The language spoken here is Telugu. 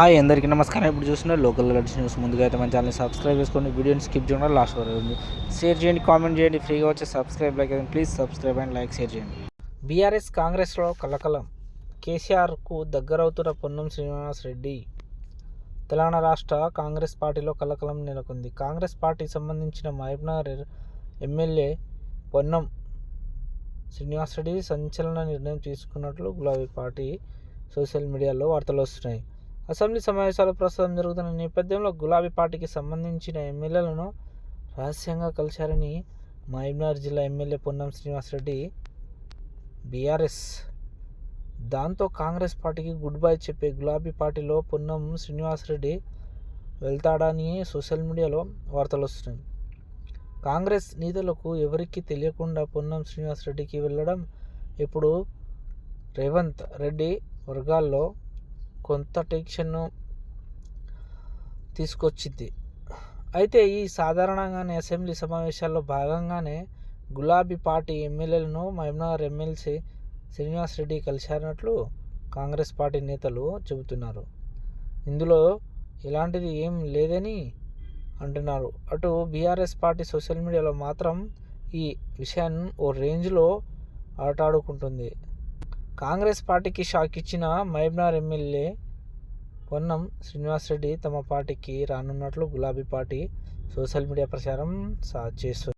హాయ్ అందరికీ నమస్కారం. ఇప్పుడు చూసిన లోకల్ అలర్ట్స్ న్యూస్ ముందుగా అయితే మన ఛానల్ సబ్స్క్రైబ్ చేసుకోండి వీడియోని స్కిప్ చేయడం లాస్ట్ వరకు ఉంది షేర్ చేయండి కామెంట్ చేయండి ఫ్రీగా వచ్చే సబ్స్క్రైబ్ లైక్ అయితే please subscribe and like share చేయండి. బీఆర్ఎస్ కాంగ్రెస్లో కలకలం. కేసీఆర్కు దగ్గరవుతున్న పొన్నం శ్రీనివాస్ రెడ్డి. తెలంగాణ రాష్ట్ర కాంగ్రెస్ పార్టీలో కలకలం నెలకొంది. కాంగ్రెస్ పార్టీకి సంబంధించిన మహబూబ్నగర్ ఎమ్మెల్యే పొన్నం శ్రీనివాస్ రెడ్డి సంచలన నిర్ణయం తీసుకున్నట్లు గులాబీ పార్టీ సోషల్ మీడియాలో వార్తలు వస్తున్నాయి. అసెంబ్లీ సమావేశాలు ప్రస్తుతం జరుగుతున్న నేపథ్యంలో గులాబీ పార్టీకి సంబంధించిన ఎమ్మెల్యేలను రహస్యంగా కలిశారని మహబూబ్నగర్ జిల్లా ఎమ్మెల్యే పొన్నం శ్రీనివాసరెడ్డి బీఆర్ఎస్ దాంతో కాంగ్రెస్ పార్టీకి గుడ్ బై చెప్పే గులాబీ పార్టీలో పొన్నం శ్రీనివాసరెడ్డి వెళ్తాడని సోషల్ మీడియాలో వార్తలు వస్తున్నాయి. కాంగ్రెస్ నేతలకు ఎవరికీ తెలియకుండా పొన్నం శ్రీనివాసరెడ్డికి వెళ్ళడం ఇప్పుడు రేవంత్ రెడ్డి వర్గాల్లో కొంత టెన్షన్ను తీసుకొచ్చింది. అయితే ఈ సాధారణంగానే అసెంబ్లీ సమావేశాల్లో భాగంగానే గులాబీ పార్టీ ఎమ్మెల్యేలను మహబూబ్నగర్ ఎమ్మెల్సీ శ్రీనివాస్ రెడ్డి కలిశారన్నట్లు కాంగ్రెస్ పార్టీ నేతలు చెబుతున్నారు. ఇందులో ఇలాంటిది ఏం లేదని అంటున్నారు. అటు బీఆర్ఎస్ పార్టీ సోషల్ మీడియాలో మాత్రం ఈ విషయాన్ని ఓ రేంజ్లో ఆటాడుకుంటుంది. కాంగ్రెస్ పార్టీకి షాక్ ఇచ్చిన మహబూబ్నగర్ ఎమ్మెల్యే పొన్నం శ్రీనివాసరెడ్డి తమ పార్టీకి రానున్నట్లు గులాబీ పార్టీ సోషల్ మీడియా ప్రచారం సా చేస్తుంది.